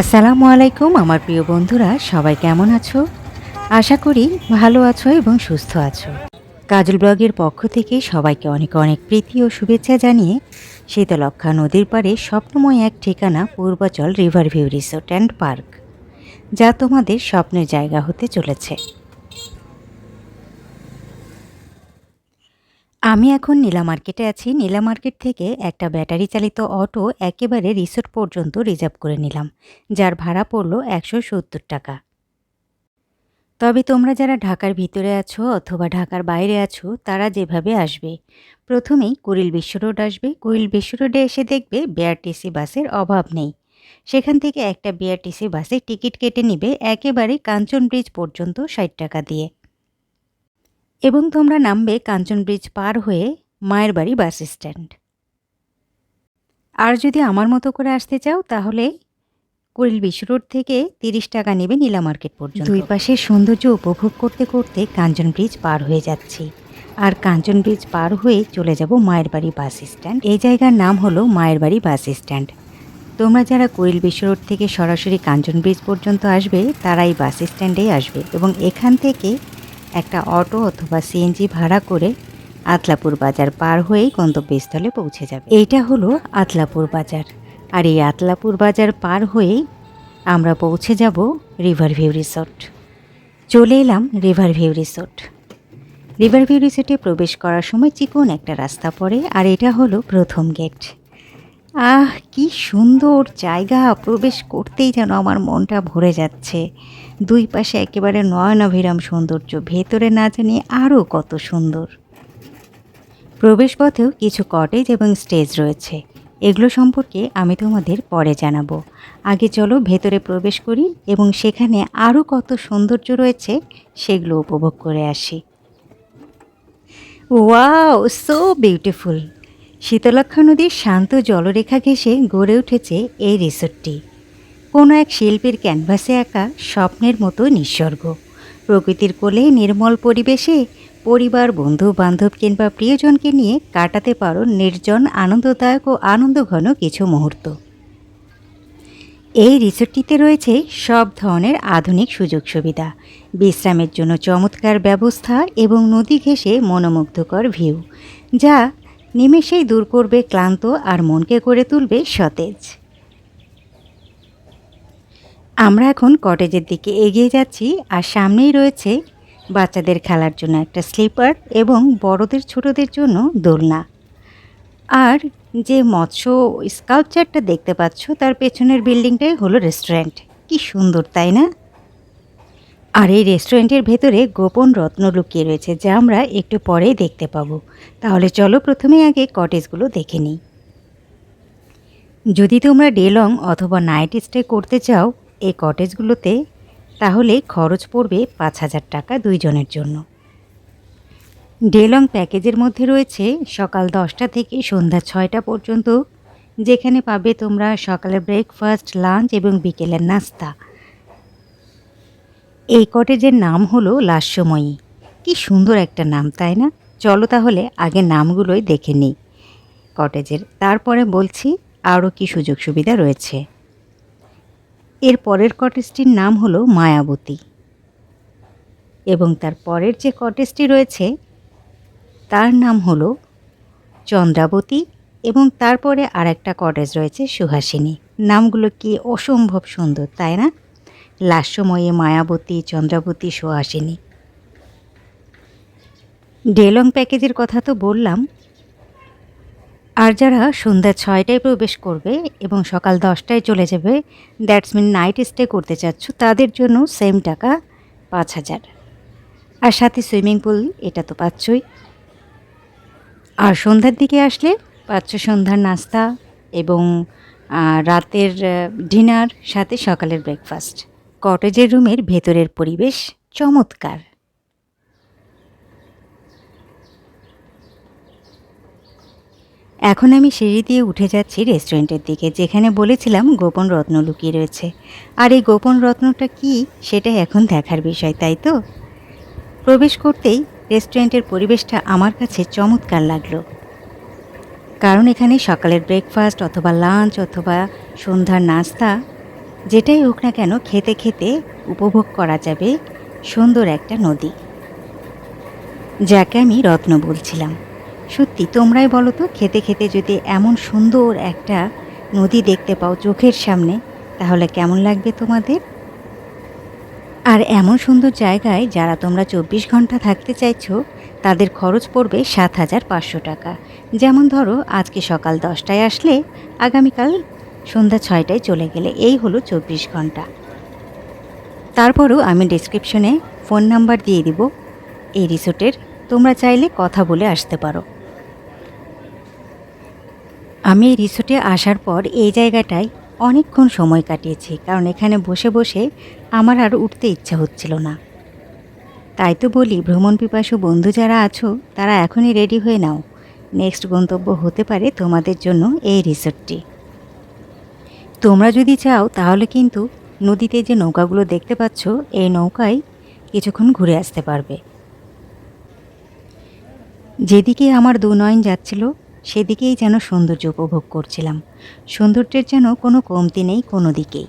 আসসালামু আলাইকুম, আমার প্রিয় বন্ধুরা, সবাই কেমন আছো? আশা করি ভালো আছো এবং সুস্থ আছো। কাজল ব্লগের পক্ষ থেকে সবাইকে অনেক অনেক প্রীতি ও শুভেচ্ছা জানিয়ে শীতলক্ষা নদীর পাড়ে স্বপ্নময় এক ঠিকানা Purbachal river view resort and park, যা তোমাদের স্বপ্নের জায়গা হতে চলেছে। আমি এখন নীলা মার্কেটে আছি। নীলা মার্কেট থেকে একটা ব্যাটারি চালিত অটো একেবারে রিসোর্ট পর্যন্ত রিজার্ভ করে নিলাম, যার ভাড়া পড়ল একশো সত্তর টাকা। তবে তোমরা যারা ঢাকার ভিতরে আছো অথবা ঢাকার বাইরে আছো, তারা যেভাবে আসবে, প্রথমেই কুড়িল বিশ্ব রোড আসবে। কুড়িল বিশ্ব রোডে এসে দেখবে বিআরটিসি বাসের অভাব নেই। সেখান থেকে একটা বিআরটিসি বাসে টিকিট কেটে নিবে একেবারে কাঞ্চন ব্রিজ পর্যন্ত ষাট টাকা দিয়ে। এবং তোমরা নামবে কাঞ্চন ব্রিজ পার হয়ে মায়ের বাড়ি বাস স্ট্যান্ড। আর যদি আমার মতো করে আসতে চাও, তাহলে কুড়িল বিশ্ব রোড থেকে তিরিশ টাকা নেবে নীলা মার্কেট পর্যন্ত। দুই পাশের সৌন্দর্য উপভোগ করতে করতে কাঞ্চন ব্রিজ পার হয়ে যাচ্ছি। আর কাঞ্চন ব্রিজ পার হয়ে চলে যাব মায়ের বাড়ি বাস স্ট্যান্ড। এই জায়গার নাম হলো মায়ের বাড়ি বাস স্ট্যান্ড। তোমরা যারা কুড়িল বিশ্ব রোড থেকে সরাসরি কাঞ্চন ব্রিজ পর্যন্ত আসবে তারা এই বাস স্ট্যান্ডেই আসবে এবং এখান থেকে একটা অটো অথবা সিএনজি ভাড়া করে আতলাপুর বাজার পার হয়েই গন্তব্যস্থলে পৌঁছে যাবে। এইটা হলো আতলাপুর বাজার। আর এই আতলাপুর বাজার পার হয়েই আমরা পৌঁছে যাব রিভার ভিউ রিসোর্ট চলে এলাম river view resort river view রিসোর্টে প্রবেশ করার সময় চিকন একটা রাস্তা পড়ে, আর এটা হলো প্রথম গেট আহ, কি সুন্দর জায়গা, প্রবেশ করতেই যেন আমার মনটা ভরে যাচ্ছে। দুই পাশে একেবারে নয়নাভিরাম সৌন্দর্য, ভেতরে না জানি আরও কত সুন্দর। প্রবেশপথেও কিছু কটেজ এবং স্টেজ রয়েছে। এগুলো সম্পর্কে আমি তোমাদের পরে জানাব। আগে চলো ভেতরে প্রবেশ করি এবং সেখানে আরও কত সৌন্দর্য রয়েছে সেগুলো উপভোগ করে আসি। ওয়াও সো বিউটিফুল শীতলক্ষা নদীর শান্ত জলরেখা ঘেঁষে গড়ে উঠেছে এই রিসোর্টটি। কোনো এক শিল্পীর ক্যানভাসে আঁকা স্বপ্নের মতো নিঃস্বর্গ প্রকৃতির কোলে নির্মল পরিবেশে পরিবার, বন্ধু, বান্ধব কিংবা প্রিয়জনকে নিয়ে কাটাতে পারো নির্জন, আনন্দদায়ক ও আনন্দঘন কিছু মুহূর্ত। এই রিসোর্টটিতে রয়েছে সব ধরনের আধুনিক সুযোগ সুবিধা, বিশ্রামের জন্য চমৎকার ব্যবস্থা এবং নদী ঘেঁষে মনোমুগ্ধকর ভিউ, যা নিমেষেই দূর করবে ক্লান্ত আর মনকে করে তুলবে সতেজ। আমরা এখন কটেজের দিকে এগিয়ে যাচ্ছি আর সামনেই রয়েছে বাচ্চাদের খেলার জন্য একটা স্লিপার এবং বড়দের ছোটদের জন্য দোলনা। আর যে মৎস্য স্কাল্পচারটা দেখতে পাচ্ছ, তার পেছনের বিল্ডিংটাই হলো রেস্টুরেন্ট। কি সুন্দর, তাই না? আর এই রেস্টুরেন্টের ভেতরে গোপন রত্ন লুকিয়ে রয়েছে, যা আমরা একটু পরেই দেখতে পাবো। তাহলে চলো প্রথমে আগে কটেজগুলো দেখে নিই। যদি তোমরা ডে লং অথবা নাইট স্টে করতে চাও, এই কটেজগুলোতে তাহলে খরচ পড়বে পাঁচ হাজার টাকা দুইজনের জন্য। ডেলং প্যাকেজের মধ্যে রয়েছে সকাল দশটা থেকে সন্ধ্যা ছয়টা পর্যন্ত, যেখানে পাবে তোমরা সকালের ব্রেকফাস্ট লাঞ্চ এবং বিকেলের নাস্তা। এই কটেজের নাম হলো লাস্যময়ী। কি সুন্দর একটা নাম, তাই না? চলো তাহলে আগে নামগুলোই দেখে নিই কটেজের। তারপরে বলছি আরও কি সুযোগ সুবিধা রয়েছে। এর পরের কটেজটির নাম হলো মায়াবতী। এবং তার পরের যে কটেজটি রয়েছে, তার নাম হলো চন্দ্রাবতী এবং তারপরে আর একটা কটেজ রয়েছে সুহাসিনী। নামগুলো কি অসম্ভব সুন্দর, তাই না? লাস্যময়ী মায়াবতী, চন্দ্রাবতী, সুহাসিনী। ডেলং প্যাকেজের কথা তো বললাম আর যারা সন্ধ্যা ছয়টায় প্রবেশ করবে এবং সকাল দশটায় চলে যাবে দ্যাটস মিন নাইট স্টে করতে চাচ্ছ, তাদের জন্য সেম টাকা পাঁচ হাজার। আর সাথে সুইমিং পুল এটা তো পাচ্ছই। আর সন্ধ্যার দিকে আসলে পাচ্ছ সন্ধ্যার নাস্তা এবং রাতের ডিনার সাথে সকালের ব্রেকফাস্ট কটেজের রুমের ভেতরের পরিবেশ চমৎকার। এখন আমি সিঁড়ি দিয়ে উঠে যাচ্ছি রেস্টুরেন্টের দিকে, যেখানে বলেছিলাম গোপন রত্ন লুকিয়ে রয়েছে। আর এই গোপন রত্নটা কি সেটা এখন দেখার বিষয়, তাই তো? প্রবেশ করতেই রেস্টুরেন্টের পরিবেশটা আমার কাছে চমৎকার লাগল। কারণ এখানে সকালের ব্রেকফাস্ট অথবা লাঞ্চ অথবা সন্ধ্যার নাস্তা, যেটাই হোক না কেন খেতে খেতে উপভোগ করা যাবে সুন্দর একটা নদী। যাকে আমি রত্ন বলছিলাম। সত্যি তোমরাই বলো তো, খেতে খেতে যদি এমন সুন্দর একটা নদী দেখতে পাও চোখের সামনে, তাহলে কেমন লাগবে তোমাদের? আর এমন সুন্দর জায়গায় যারা তোমরা চব্বিশ ঘণ্টা থাকতে চাইছো, তাদের খরচ পড়বে সাত হাজার পাঁচশো টাকা। যেমন ধরো, আজকে সকাল দশটায় আসলে আগামীকাল সন্ধ্যা ছয়টায় চলে গেলে এই হলো চব্বিশ ঘণ্টা। তারপরও আমি ডিসক্রিপশনে ফোন নাম্বার দিয়ে দিব। এই রিসোর্টের তোমরা চাইলে কথা বলে আসতে পারো। আমি রিসোর্টে আসার পর এই জায়গাটায় অনেকক্ষণ সময় কাটিয়েছি, কারণ এখানে বসে বসে আমার আর উঠতে ইচ্ছা হচ্ছিল না। তাই তো বলি, ভ্রমণ পিপাসু বন্ধু যারা আছো, তারা এখনই রেডি হয়ে নাও। নেক্সট গন্তব্য হতে পারে তোমাদের জন্য এই রিসোর্টটি। তোমরা যদি চাও, তাহলে কিন্তু নদীতে যে নৌকাগুলো দেখতে পাচ্ছ, এই নৌকায় কিছুক্ষণ ঘুরে আসতে পারবে। যেদিকে আমার দু নয়ন যাচ্ছিল সেদিকেই যেন সৌন্দর্য উপভোগ করছিলাম। সৌন্দর্যের যেন কোনো কমতি নেই কোনো দিকেই।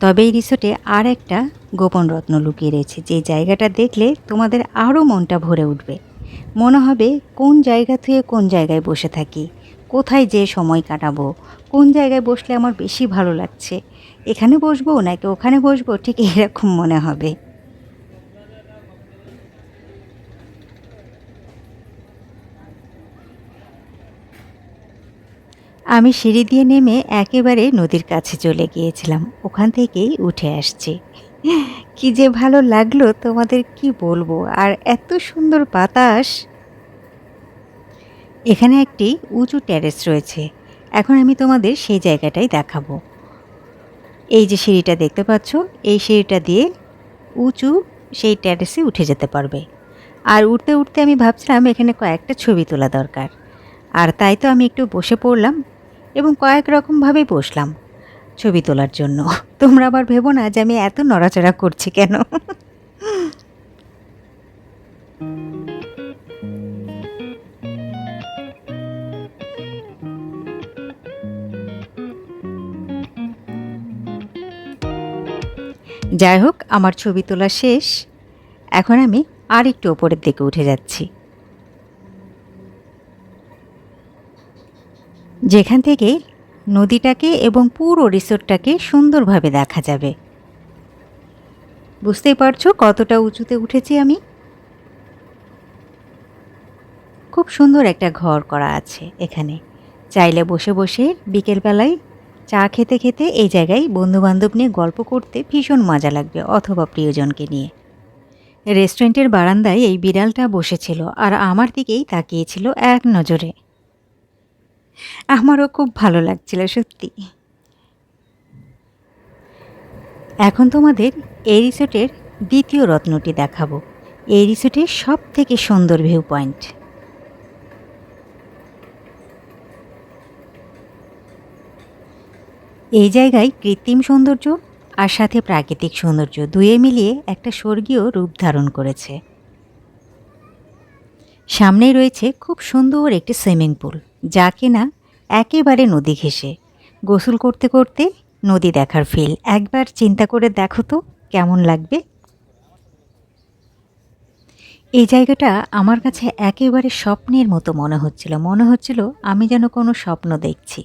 তবে এই রিসোর্টে আর একটা গোপন রত্ন লুকিয়ে রয়েছে। যে জায়গাটা দেখলে তোমাদের আরও মনটা ভরে উঠবে। মনে হবে কোন জায়গা থেকে কোন জায়গায় বসে থাকি, কোথায় যে সময় কাটাবো, কোন জায়গায় বসলে আমার বেশি ভালো লাগছে, এখানে বসবো নাকি ওখানে বসবো, ঠিক এরকম মনে হবে। আমি সিঁড়ি দিয়ে নেমে একেবারে নদীর কাছে চলে গিয়েছিলাম। ওখান থেকেই উঠে আসছি। কি যে ভালো লাগল, তোমাদের কি বলব? আর এত সুন্দর বাতাস। এখানে একটি উঁচু ট্যারেস রয়েছে। এখন আমি তোমাদের সেই জায়গাটাই দেখাবো। এই যে সিঁড়িটা দেখতে পাচ্ছ, এই সিঁড়িটা দিয়ে উঁচু সেই ট্যারেসে উঠে যেতে পারবে। আর উঠতে উঠতে আমি ভাবছিলাম এখানে কয়েকটা ছবি তোলা দরকার। আর তাই তো আমি একটু বসে পড়লাম। এবং কয়েক রকমভাবেই বসলাম ছবি তোলার জন্য। তোমরা আবার ভেবো না যে আমি এত নড়াচড়া করছি কেন? যাই হোক, আমার ছবি তোলা শেষ। এখন আমি আর একটু ওপরের দিকে উঠে যাচ্ছি। যেখান থেকে নদীটাকে এবং পুরো রিসোর্টটাকে সুন্দরভাবে দেখা যাবে। বুঝতেই পারছ কতটা উঁচুতে উঠেছি আমি? খুব সুন্দর একটা ঘর করা আছে এখানে। চাইলে বসে বসে বিকেলবেলায় চা খেতে খেতে এই জায়গায় বন্ধুবান্ধব নিয়ে গল্প করতে ভীষণ মজা লাগবে অথবা প্রিয়জনকে নিয়ে। রেস্টুরেন্টের বারান্দায় এই বিড়ালটা বসেছিল আর আমার দিকেই তাকিয়েছিল এক নজরে। আমারও খুব ভালো লাগছিল, সত্যি। এখন তোমাদের এই রিসোর্টের দ্বিতীয় রত্নটি দেখাবো। এই রিসোর্টের সব থেকে সুন্দর ভিউ পয়েন্ট এই জায়গায় কৃত্রিম সৌন্দর্য আর সাথে প্রাকৃতিক সৌন্দর্য দুয়ে মিলিয়ে একটা স্বর্গীয় রূপ ধারণ করেছে। সামনেই রয়েছে খুব সুন্দর একটি সুইমিং পুল, যা কিনা একেবারে নদী ঘেঁষে। গোসল করতে করতে নদী দেখার ফিল একবার চিন্তা করে দেখো তো, কেমন লাগবে? এই জায়গাটা আমার কাছে একেবারে স্বপ্নের মতো মনে হচ্ছিল। মনে হচ্ছিল আমি যেন কোনো স্বপ্ন দেখছি।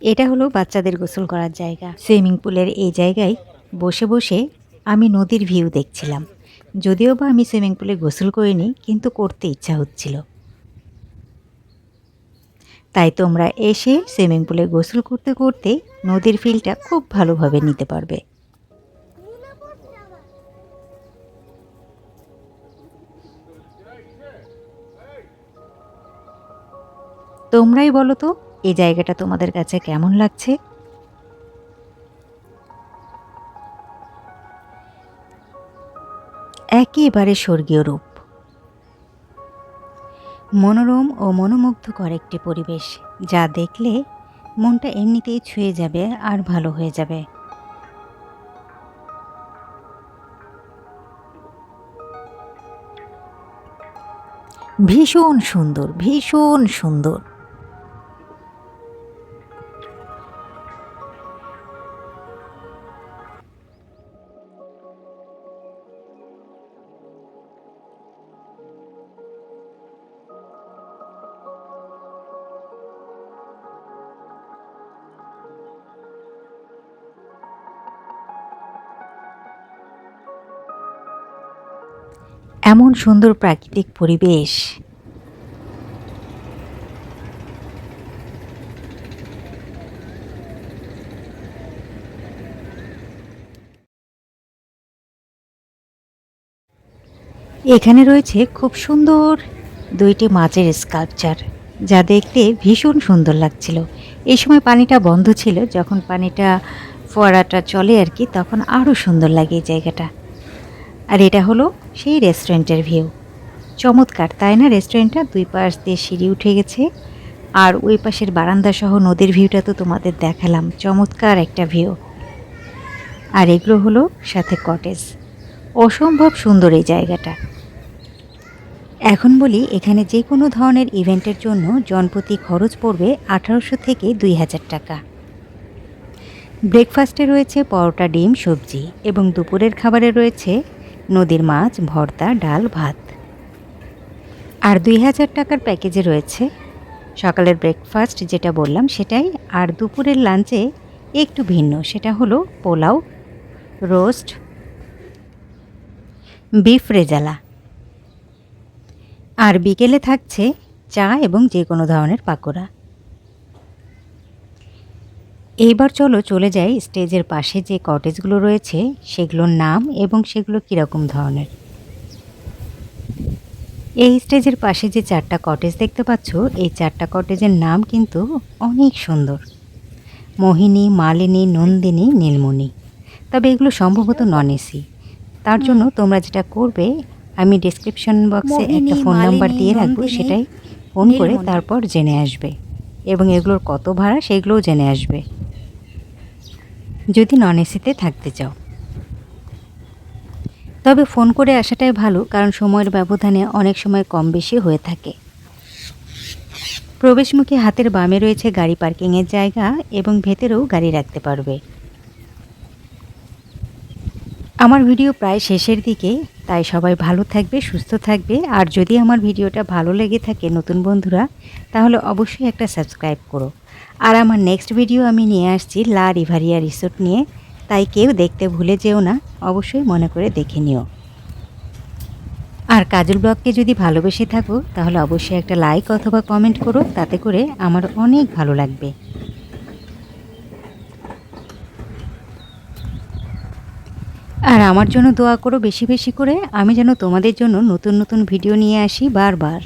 এটা হলো বাচ্চাদের গোসল করার জায়গা। সুইমিং পুলের এই জায়গায় বসে বসে আমি নদীর ভিউ দেখছিলাম। যদিও বা আমি সুইমিং পুলে গোসল করিনি, কিন্তু করতে ইচ্ছা হচ্ছিল। তাই তোমরা এসে সুইমিং পুলে গোসল করতে করতে নদীর ফিলটা খুব ভালোভাবে নিতে পারবে। তোমরাই বলো তো, এই জায়গাটা তোমাদের কাছে কেমন লাগছে? একেবারে স্বর্গীয় রূপ। মনোরম ও মনোমুগ্ধকর একটি পরিবেশ, যা দেখলে মনটা এমনিতেই ছুঁয়ে যাবে আর ভালো হয়ে যাবে। ভীষণ সুন্দর ভীষণ সুন্দর। এমন সুন্দর প্রাকৃতিক পরিবেশ। এখানে রয়েছে খুব সুন্দর দুইটি মাছের স্কাল্পচার যা দেখতে ভীষণ সুন্দর লাগছিল। এই সময় পানিটা বন্ধ ছিল, যখন পানিটা ফোয়ারাটা চলে আর কি, তখন আরও সুন্দর লাগে এই জায়গাটা। আর এটা হলো সেই রেস্টুরেন্টের ভিউ চমৎকার, তাই না? রেস্টুরেন্টটা দুই পাশ দিয়ে সিঁড়ি উঠে গেছে। আর ওই পাশের বারান্দা সহ নদীর ভিউটা তো তোমাদের দেখালাম। চমৎকার একটা ভিউ আর এগুলো হলো সাথে কটেজ অসম্ভব সুন্দর এই জায়গাটা। এখন বলি, এখানে যে কোনো ধরনের ইভেন্টের জন্য জনপ্রতি খরচ পড়বে আঠারোশো থেকে দুই হাজার টাকা। ব্রেকফাস্টে রয়েছে পরোটা, ডিম, সবজি এবং দুপুরের খাবারে রয়েছে নদীর মাছ, ভর্তা, ডাল, ভাত। আর দুই হাজার টাকার প্যাকেজে রয়েছে সকালের ব্রেকফাস্ট যেটা বললাম, সেটাই। আর দুপুরের লাঞ্চে একটু ভিন্ন, সেটা হলো পোলাও রোস্ট বিফ রেজালা। আর বিকেলে থাকছে চা এবং যে কোনো ধরনের পাকোড়া। এইবার চলো চলে যাই স্টেজের পাশে যে কটেজগুলো রয়েছে সেগুলোর নাম এবং সেগুলো কীরকম ধরনের। এই স্টেজের পাশে যে চারটা কটেজ দেখতে পাচ্ছ এই চারটা কটেজের নাম কিন্তু অনেক সুন্দর। মোহিনী মালিনী নন্দিনী নীলমণি। তবে এগুলো সম্ভবত নন এসি তার জন্য তোমরা যেটা করবে আমি ডিসক্রিপশন বক্সে একটা ফোন নাম্বার দিয়ে রাখব সেটাই ফোন করে তারপর জেনে আসবে। এবং এগুলোর কত ভাড়া সেগুলোও জেনে আসবে। যদি নন এসিতে থাকতে চাও। তবে ফোন করে আসাটাই ভালো, কারণ সময়ের ব্যবধানে অনেক সময় কম বেশি হয়ে থাকে। প্রবেশমুখী হাতের বামে রয়েছে গাড়ি পার্কিংয়ের জায়গা এবং ভেতরেও গাড়ি রাখতে পারবে। আমার ভিডিও প্রায় শেষের দিকে, তাই সবাই ভালো থাকবে, সুস্থ থাকবে। আর যদি আমার ভিডিওটা ভালো লেগে থাকে নতুন বন্ধুরা, তাহলে অবশ্যই একটা সাবস্ক্রাইব করো। আর আমার নেক্সট ভিডিও আমি নিয়ে আসছি লা রিভারিয়া রিসোর্ট নিয়ে। তাই কেউ দেখতে ভুলে যেও না, অবশ্যই মনে করে দেখে নিও। আর কাজল ব্লগকে যদি ভালোবেসে থাকো, তাহলে অবশ্যই একটা লাইক অথবা কমেন্ট করো, তাতে করে আমার অনেক ভালো লাগবে। আর আমার জন্য দোয়া করো বেশি বেশি করে, আমি যেন তোমাদের জন্য নতুন নতুন ভিডিও নিয়ে আসি বারবার।